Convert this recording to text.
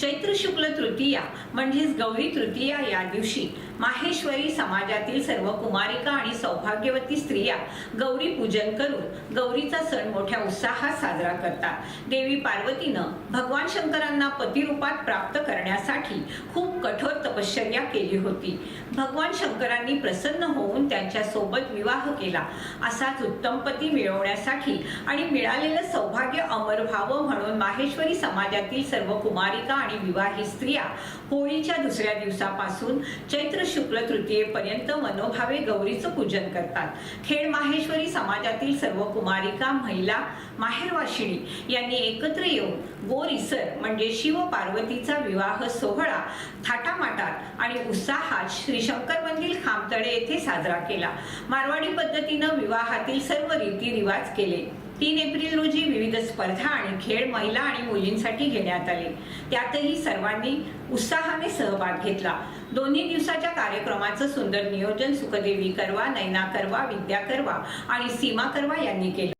चैत्र शुक्ल तृतीया म्हणजेच गौरी तृतीया या दिवशी. माहेश्वरी समाजातील सर्व कुमारिका आणि सौभाग्यवती स्त्रिया गौरी पूजन करून गौरीचा सण मोठ्या उत्साहात साजरा करतात. देवी पार्वतीनं भगवान शंकरांना पतिरूपात प्राप्त करण्यासाठी खूप कठोर तपश्चर्या केली होती. भगवान शंकरांनी प्रसन्न होऊन त्यांच्यासोबत विवाह केला. असाच उत्तम पती मिळवण्यासाठी आणि मिळालेलं सौभाग्य अमर व्हावं म्हणून माहेश्वरी समाजातील सर्व कुमारिका आणि विवाहित स्त्रिया होळीच्या दुसऱ्या दिवसापासून चैत्र शुक्ल तृतीयेपर्यंत मनोभावे गौरीचं पूजन करतात. खेड माहेश्वरी समाजातील सर्व कुमारिका महिला माहेरवाशिणी यांनी एकत्र येऊन गोरीसर म्हणजे शिव पार्वतीचा विवाह सोहळा थाट आणि उत्साहात श्री शंकर मंदिर खामतळे येथे साजरा केला. मारवाडी पद्धतीनं विवाहातील सर्व रीती रिवाज केले. तीन एप्रिल रोजी विविध स्पर्धा आणि खेळ महिला आणि मुलींसाठी घेण्यात आले. त्यातही सर्वांनी उत्साहाने सहभाग घेतला. दोन्ही दिवसाच्या कार्यक्रमाचं सुंदर नियोजन सुखदेवी करवा नैना करवा विद्या करवा आणि सीमा करवा यांनी केलं.